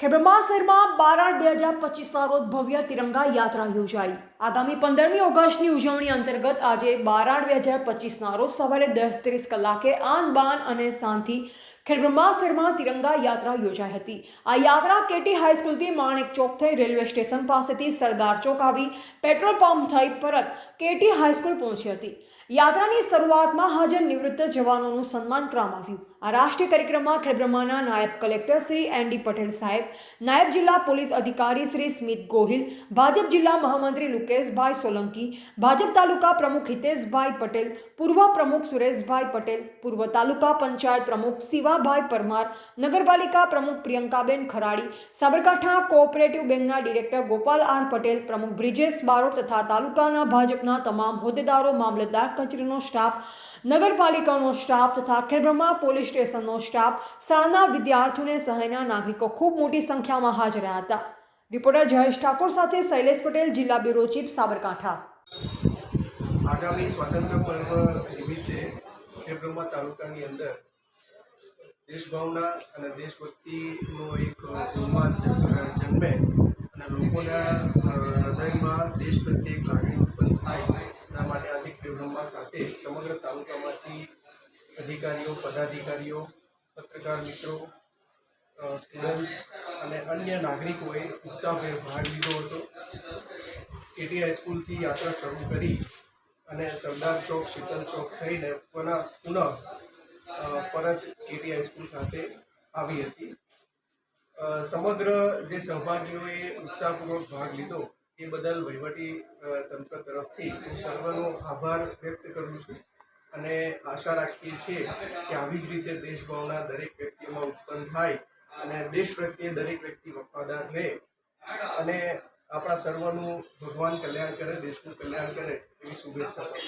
ખેડબ્રહ્મા શહેરમાં આઠ બે હજાર પચીસના રોજ ભવ્ય તિરંગા યાત્રા યોજાઈ. આગામી પંદરમી ઓગસ્ટની ઉજવણી અંતર્ગત આજે બારાટ બે હજાર પચીસના રોજ સવારે દસ ત્રીસ કલાકે આન બાન અને શાંતિ ખેડબ્રહ્મા શહેરમાં તિરંગા યાત્રા યોજાઈ હતી. આ યાત્રા કેટી હાઈસ્કૂલથી માણેક ચોક થઈ રેલવે સ્ટેશન પાસેથી સરદાર ચોક આવી પેટ્રોલ પંપ થઈ પરત કેટી હાઈસ્કૂલ પહોંચી હતી. યાત્રાની શરૂઆતમાં હાજર નિવૃત્ત જવાનોનું સન્માન કરવામાં આવ્યું. આ રાષ્ટ્રીય કાર્યક્રમમાં ખેડબ્રહ્માના નાયબ કલેક્ટર શ્રી એન પટેલ સાહેબ, નાયબ જિલ્લા પોલીસ અધિકારી શ્રી સ્મિત ગોહિલ, ભાજપ જિલ્લા મહામંત્રી લુકેશભાઈ સોલંકી, ભાજપ તાલુકા પ્રમુખ હિતેશભાઈ પટેલ, પૂર્વ પ્રમુખ સુરેશભાઈ પટેલ, પૂર્વ તાલુકા પંચાયત પ્રમુખ શિવાભાઈ પરમાર, નગરપાલિકા પ્રમુખ પ્રિયંકાબેન ખરાડી, સાબરકાંઠા કોઓપરેટિવ બેંકના ડિરેક્ટર ગોપાલ આર પટેલ, પ્રમુખ બ્રિજેશ બારોટ તથા તાલુકાના ભાજપના તમામ હોદ્દેદારો, મામલતદાર કચેરીનો સ્ટાફ, નગરપાલિકાનો સ્ટાફ તથા ખેડબ્રહ્મા પોલીસ સ્ટેશનનો સ્ટાફ, શાળાના વિદ્યાર્થીઓને સહાયના નાગરિકો ખૂબ મોટી સંખ્યામાં હાજર હતા. રિપોર્ટર જયેશ ઠાકોર સાથે શૈલેષ પટેલ, જિલ્લા બ્યુરો ચીફ, સાબરકાંઠા. આગામી સ્વાતંત્ર્ય પર્વ નિમિત્તે ખેડબ્રહ્મા તાલુકાની અંદર દેશભાવના અને દેશભક્તિનો એક ઉન્માદ જન્મે અને લોકોના હૃદયમાં દેશ પ્રત્યે એક લાગણી ઉત્પન્ન થાય એના માટે આજે ખેડબ્રહ્મા ખાતે સમગ્ર તાલુકામાંથી અધિકારીઓ, પદાધિકારીઓ, પત્રકાર મિત્રો સ્ટુડન્ટ્સ અને અન્ય નાગરિકોએ ઉત્સાહભેર ભાગ લીધો હતો. કેટી હાઈસ્કૂલથી યાત્રા શરૂ કરી અને સરદાર ચોક, શીતલ ચોક થઈને પુનઃ પુનઃ પરત કેટી હાઈસ્કૂલ ખાતે આવી હતી. સમગ્ર જે સહભાગીઓએ ઉત્સાહપૂર્વક ભાગ લીધો એ બદલ વહીવટી તંત્ર તરફથી હું સર્વનો આભાર વ્યક્ત કરું છું અને આશા રાખીએ છીએ કે આવી જ રીતે દેશભાવના દરેક વ્યક્તિમાં ઉત્પન્ન થાય અને દેશ પ્રત્યે દરેક વ્યક્તિ વફાદાર રહે અને આપણા સર્વનું ભગવાન કલ્યાણ કરે, દેશનું કલ્યાણ કરે એવી શુભેચ્છા